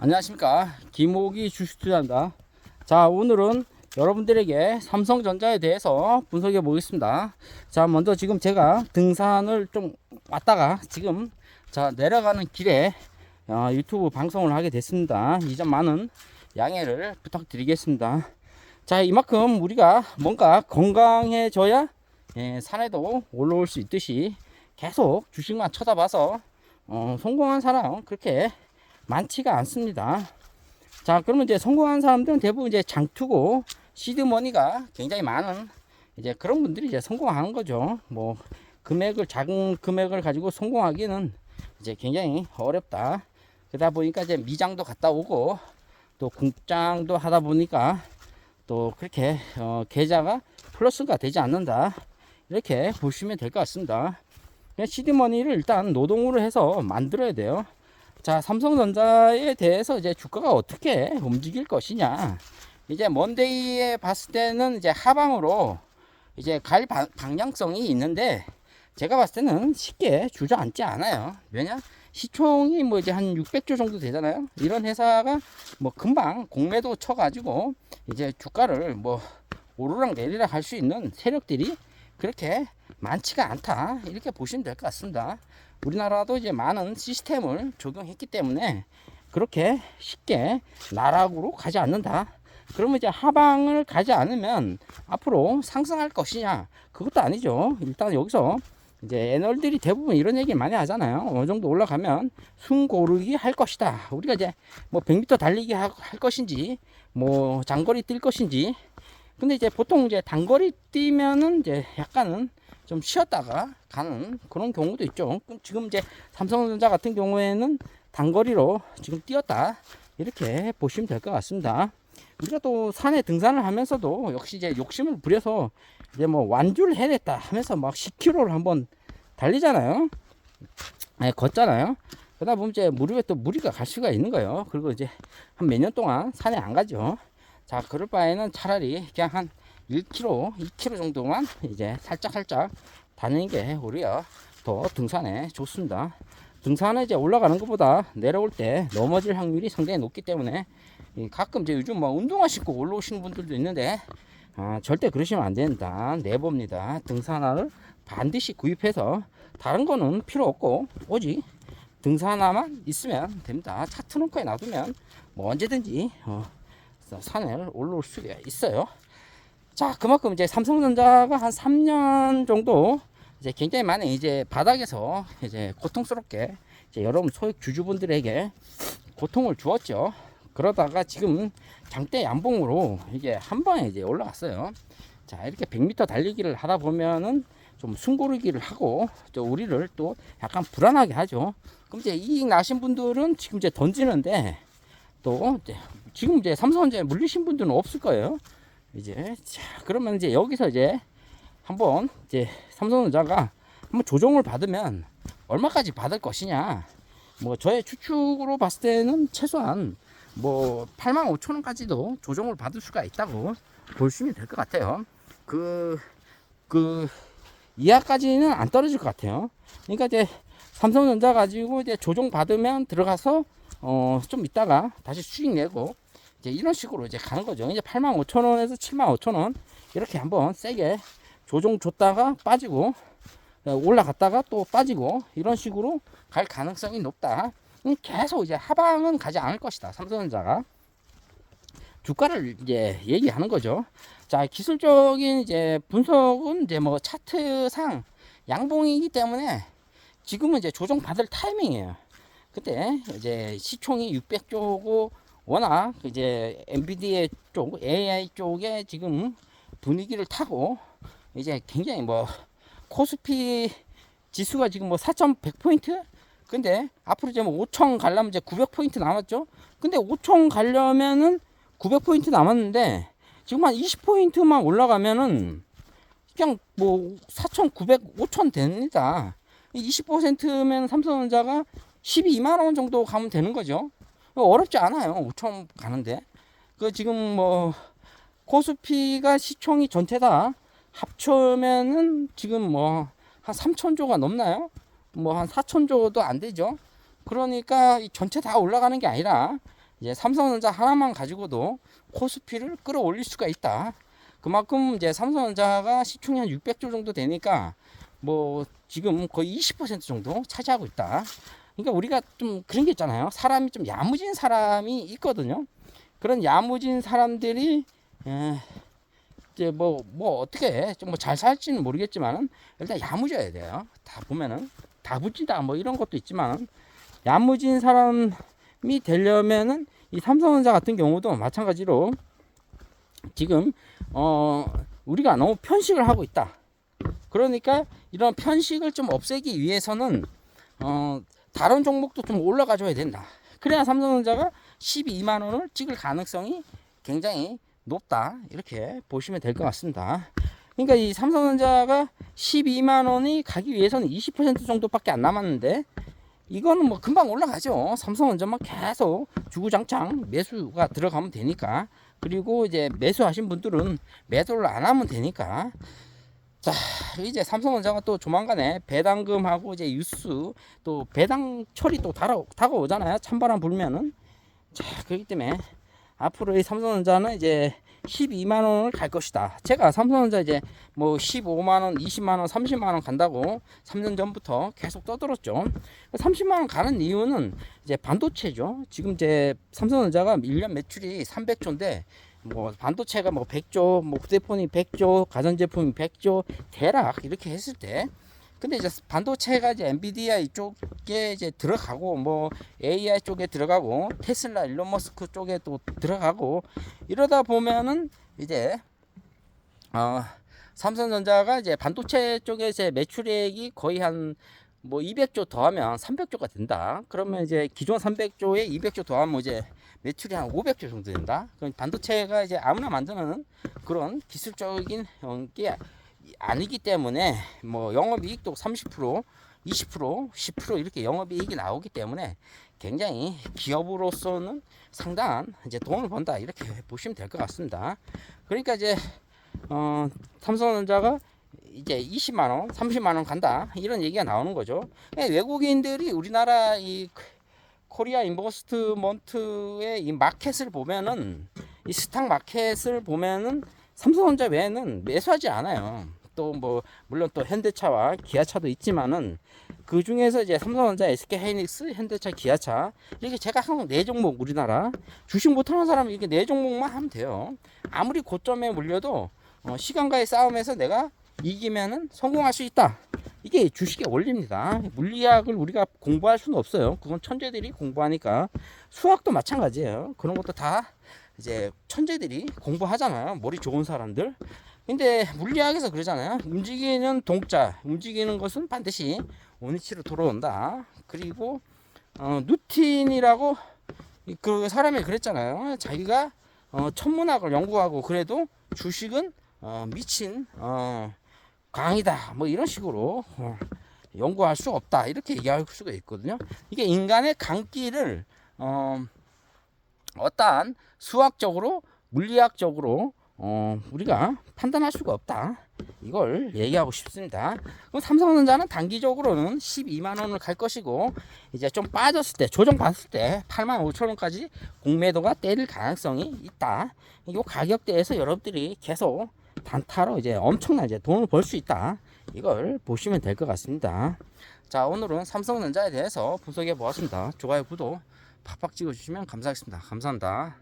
안녕하십니까. 김호기 주식투자입니다. 자 오늘은 여러분들에게 삼성전자에 대해서 분석해 보겠습니다. 자 먼저 지금 제가 등산을 좀 왔다가 지금 자 내려가는 길에 어, 유튜브 방송을 하게 됐습니다. 이 점 많은 양해를 부탁드리겠습니다. 자 이만큼 우리가 뭔가 건강해져야 예, 산에도 올라올 수 있듯이 계속 주식만 쳐다봐서 어, 성공한 사람 그렇게 많지가 않습니다. 자, 그러면 이제 성공한 사람들은 대부분 이제 장투고 시드머니가 굉장히 많은 이제 그런 분들이 이제 성공하는 거죠. 뭐 금액을 작은 금액을 가지고 성공하기는 이제 굉장히 어렵다. 그러다 보니까 이제 미장도 갔다 오고 또 공장도 하다 보니까 또 그렇게 어, 계좌가 플러스가 되지 않는다. 이렇게 보시면 될 것 같습니다. 시드머니를 일단 노동으로 해서 만들어야 돼요. 자, 삼성전자에 대해서 이제 주가가 어떻게 움직일 것이냐. 이제 먼데이에 봤을 때는 이제 하방으로 이제 갈 바- 방향성이 있는데 제가 봤을 때는 쉽게 주저앉지 않아요. 왜냐? 시총이 뭐 이제 한 600조 정도 되잖아요. 이런 회사가 뭐 금방 공매도 쳐가지고 이제 주가를 뭐 오르락 내리락 할 수 있는 세력들이 그렇게 많지가 않다. 이렇게 보시면 될 것 같습니다. 우리나라도 이제 많은 시스템을 적용했기 때문에 그렇게 쉽게 나락으로 가지 않는다. 그러면 이제 하방을 가지 않으면 앞으로 상승할 것이냐? 그것도 아니죠. 일단 여기서 이제 애널들이 대부분 이런 얘기 많이 하잖아요. 어느 정도 올라가면 숨 고르기 할 것이다. 우리가 이제 뭐 100m 달리기 하- 할 것인지 뭐 장거리 뛸 것인지 근데 이제 보통 이제 단거리 뛰면은 이제 약간은 좀 쉬었다가 가는 그런 경우도 있죠. 지금 이제 삼성전자 같은 경우에는 단거리로 지금 뛰었다. 이렇게 보시면 될 것 같습니다. 우리가 또 산에 등산을 하면서도 역시 이제 욕심을 부려서 이제 뭐 완주를 해냈다 하면서 막 10km를 한번 달리잖아요. 네, 걷잖아요. 그러다 보면 이제 무릎에 또 무리가 갈 수가 있는 거예요. 그리고 이제 한 몇 년 동안 산에 안 가죠. 자, 그럴 바에는 차라리 그냥 한 1km, 2km 정도만 이제 살짝 살짝 다니는 게 오히려 더 등산에 좋습니다. 등산에 이제 올라가는 것보다 내려올 때 넘어질 확률이 상당히 높기 때문에 이 가끔 이제 요즘 뭐 운동화 신고 올라오시는 분들도 있는데 아, 절대 그러시면 안 된다. 내봅니다. 등산화를 반드시 구입해서 다른 거는 필요 없고 오직 등산화만 있으면 됩니다. 차 트렁크에 놔두면 뭐 언제든지 어, 산을 올라올 수가 있어요. 자, 그만큼 이제 삼성전자가 한 3년 정도 이제 굉장히 많은 이제 바닥에서 이제 고통스럽게 이제 여러분 소액 주주분들에게 고통을 주었죠. 그러다가 지금 장대 양봉으로 이게 한 방에 이제 올라갔어요. 자, 이렇게 100m 달리기를 하다 보면은 좀 숨고르기를 하고 또 우리를 또 약간 불안하게 하죠. 그럼 이제 이익 나신 분들은 지금 이제 던지는데 또 이제 지금 이제 삼성전자에 물리신 분들은 없을 거예요. 이제 자 그러면 이제 여기서 이제 한번 이제 삼성전자가 한번 조정을 받으면 얼마까지 받을 것이냐. 뭐 저의 추측으로 봤을 때는 최소한 뭐 8만 5천 원까지도 조정을 받을 수가 있다고 보시면 될 것 같아요. 그, 그, 이하까지는 안 떨어질 것 같아요. 그러니까 이제 삼성전자 가지고 이제 조정 받으면 들어가서 어, 좀 있다가 다시 수익 내고 이제 이런 식으로 이제 가는 거죠. 이제 8만 5천 원에서 7만 5천 원 이렇게 한번 세게 조정 줬다가 빠지고 어, 올라갔다가 또 빠지고 이런 식으로 갈 가능성이 높다. 음, 계속 이제 하방은 가지 않을 것이다. 삼성전자가 주가를 이제 얘기하는 거죠. 자 기술적인 이제 분석은 이제 뭐 차트상 양봉이기 때문에 지금은 이제 조정 받을 타이밍이에요. 그때 이제 시총이 600조고 워낙 이제 엔비디아 쪽, AI 쪽에 지금 분위기를 타고 이제 굉장히 뭐 코스피 지수가 지금 뭐 4,100포인트? 근데 앞으로 이제 뭐 5천 가려면 이제 900포인트 남았죠? 근데 5천 가려면은 900포인트 남았는데 지금 한 20포인트만 올라가면은 그냥 뭐 4,900, 5천 됩니다. 20%면 삼성전자가 12만 원 정도 가면 되는 거죠. 어렵지 않아요. 5천 가는데. 그 지금 뭐 코스피가 시총이 전체 다 합쳐면은 지금 뭐 한 3천 조가 넘나요? 뭐 한 4천 조도 안 되죠. 그러니까 이 전체 다 올라가는 게 아니라 이제 삼성전자 하나만 가지고도 코스피를 끌어올릴 수가 있다. 그만큼 이제 삼성전자가 시총이 한 600조 정도 되니까 뭐 지금 거의 20% 정도 차지하고 있다. 그러니까 우리가 좀 그런 게 있잖아요. 사람이 좀 야무진 사람이 있거든요. 그런 야무진 사람들이 에, 이제 뭐뭐 어떻게 좀뭐잘 살지는 모르겠지만은 일단 야무져야 돼요. 다 보면은 다부지다 뭐 이런 것도 있지만 야무진 사람이 되려면은 이 삼성전자 같은 경우도 마찬가지로 지금 어 우리가 너무 편식을 하고 있다. 그러니까 이런 편식을 좀 없애기 위해서는 어 다른 종목도 좀 올라가 줘야 된다. 그래야 삼성전자가 12만 원을 찍을 가능성이 굉장히 높다. 이렇게 보시면 될 것 같습니다. 그러니까 이 삼성전자가 12만 원이 가기 위해서는 20% 정도밖에 안 남았는데 이거는 뭐 금방 올라가죠. 삼성전자만 계속 주구장창 매수가 들어가면 되니까. 그리고 이제 매수하신 분들은 매도를 안 하면 되니까. 자, 이제 삼성전자가 또 조만간에 배당금하고 이제 유스 또 배당철이 또 다가, 다가오잖아요. 찬바람 불면은. 자, 그렇기 때문에 앞으로 이 삼성전자는 이제 12만 원을 갈 것이다. 제가 삼성전자 이제 뭐 15만 원, 20만 원, 30만 원 간다고 3년 전부터 계속 떠들었죠. 30만 원 가는 이유는 이제 반도체죠. 지금 이제 삼성전자가 1년 매출이 300조인데 뭐 반도체가 뭐 100조, 뭐 휴대폰이 100조, 가전제품이 100조 대략 이렇게 했을 때. 근데 이제 반도체가 이제 엔비디아 이쪽에 이제 들어가고 뭐 AI 쪽에 들어가고 테슬라 일론 머스크 쪽에 또 들어가고 이러다 보면은 이제 어 삼성전자가 이제 반도체 쪽에 이제 매출액이 거의 한 뭐 200조 더하면 300조가 된다. 그러면 이제 기존 300조에 200조 더하면 이제 매출이 한 500조 정도 된다. 그럼 반도체가 이제 아무나 만드는 그런 기술적인 어, 게 아니기 때문에 뭐 영업이익도 30% 20% 10% 이렇게 영업이익이 나오기 때문에 굉장히 기업으로서는 상당한 이제 돈을 번다 이렇게 보시면 될 것 같습니다. 그러니까 이제 어, 삼성전자가 이제 20만 원, 30만 원 간다 이런 얘기가 나오는 거죠. 그러니까 외국인들이 우리나라 이 코리아 인버스트먼트의 이 마켓을 보면은 이 스탁 마켓을 보면은 삼성전자 외에는 매수하지 않아요. 또 뭐 물론 또 현대차와 기아차도 있지만은 그 중에서 이제 삼성전자, SK 하이닉스, 현대차, 기아차 이렇게 제가 항상 네 종목 우리나라 주식 못하는 사람은 이렇게 네 종목만 하면 돼요. 아무리 고점에 물려도 어, 시간과의 싸움에서 내가 이기면은 성공할 수 있다. 이게 주식의 원리입니다. 물리학을 우리가 공부할 수는 없어요. 그건 천재들이 공부하니까 수학도 마찬가지예요. 그런 것도 다 이제 천재들이 공부하잖아요. 머리 좋은 사람들. 근데 물리학에서 그러잖아요. 움직이는 동자, 움직이는 것은 반드시 원위치로 돌아온다. 그리고 어, 누틴이라고 그 사람이 그랬잖아요. 자기가 어, 천문학을 연구하고 그래도 주식은 어, 미친 어, 광이다. 뭐 이런 식으로 어, 연구할 수 없다. 이렇게 얘기할 수가 있거든요. 이게 인간의 강기를 어, 어떠한 수학적으로 물리학적으로 어, 우리가 판단할 수가 없다. 이걸 얘기하고 싶습니다. 그럼 삼성전자는 단기적으로는 12만 원을 갈 것이고 이제 좀 빠졌을 때 조정 받을 때 8만 5천 원까지 공매도가 때릴 가능성이 있다. 이 가격대에서 여러분들이 계속 단타로 이제 엄청난 이제 돈을 벌 수 있다. 이걸 보시면 될 것 같습니다. 자, 오늘은 삼성전자에 대해서 분석해 보았습니다. 좋아요, 구독 팍팍 찍어주시면 감사하겠습니다. 감사합니다.